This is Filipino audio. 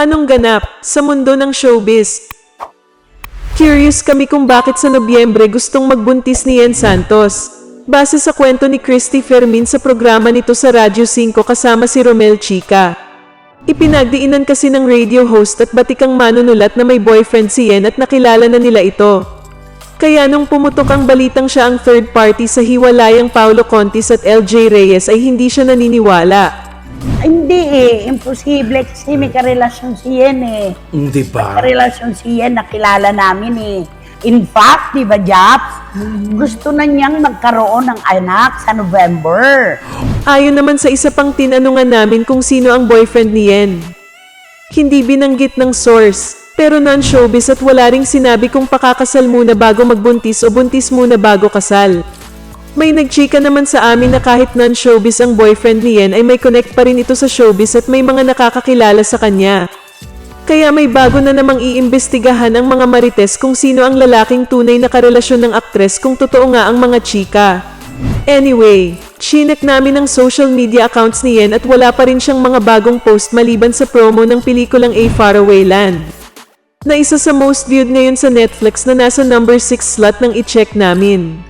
Anong ganap sa mundo ng showbiz? Curious kami kung bakit sa Nobyembre gustong magbuntis ni Yen Santos. Base sa kwento ni Christy Fermin sa programa nito sa Radyo 5 kasama si Romel Chica. Ipinagdiinan kasi ng radio host at batikang manunulat na may boyfriend si Yen at nakilala na nila ito. Kaya nung pumutok ang balitang siya ang third party sa hiwalayang Paulo Contis at LJ Reyes ay hindi siya naniniwala. Hindi eh, imposible kasi may karelasyon si Yen eh. Di ba? Karelasyon si Yen, nakilala namin eh. In fact, di ba, Japs? Gusto na niyang magkaroon ng anak sa November. Ayon naman sa isa pang tinanungan namin kung sino ang boyfriend ni Yen. Hindi binanggit ng source, pero non-showbiz at wala ring sinabi kung pakakasal muna bago magbuntis o buntis muna bago kasal. May nagchika naman sa amin na kahit non-showbiz ang boyfriend ni Yen ay may connect pa rin ito sa showbiz at may mga nakakakilala sa kanya. Kaya may bago na namang iimbestigahan ang mga marites kung sino ang lalaking tunay na karelasyon ng aktres kung totoo nga ang mga chika. Anyway, chinek namin ang social media accounts ni Yen at wala pa rin siyang mga bagong post maliban sa promo ng pelikulang A Faraway Land. Na isa sa most viewed ngayon sa Netflix na nasa number 6 slot ng i-check namin.